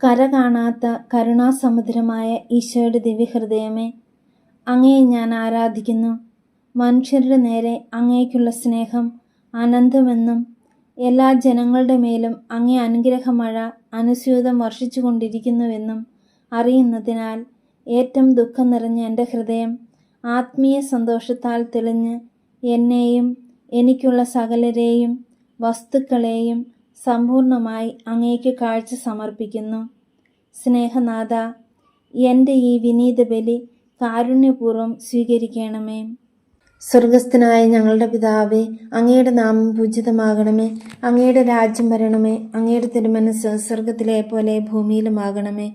കര കാണാത്ത കരുണാസമുദ്രമായ ഈശോയുടെ ദിവ്യഹൃദയമേ അങ്ങയെ ഞാൻ ആരാധിക്കുന്നു. മനുഷ്യരുടെ നേരെ അങ്ങേക്കുള്ള സ്നേഹം അനന്തമെന്നും എല്ലാ ജനങ്ങളുടെ മേലും അങ്ങേ അനുഗ്രഹമഴ അനുസ്യൂതം വർഷിച്ചു കൊണ്ടിരിക്കുന്നുവെന്നും അറിയുന്നതിനാൽ ഏറ്റവും ദുഃഖം നിറഞ്ഞ എന്റെ ഹൃദയം ആത്മീയ സന്തോഷത്താൽ തെളിഞ്ഞ് എന്നെയും എനിക്കുള്ള സകലരെയും വസ്തുക്കളെയും സമ്പൂർണമായി അങ്ങേക്ക് കാഴ്ച സമർപ്പിക്കുന്നു. സ്നേഹനാഥ എന്റെ ഈ വിനീത ബലി കാരുണ്യപൂർവം സ്വീകരിക്കണമേ. സ്വർഗസ്ഥനായ ഞങ്ങളുടെ പിതാവേ അങ്ങയുടെ നാമം പൂജിതമാകണമേ. അങ്ങയുടെ രാജ്യം വരണമേ. അങ്ങയുടെ തിരുമനസ് സ്വർഗത്തിലെ പോലെ ഭൂമിയിലുമാകണമേ.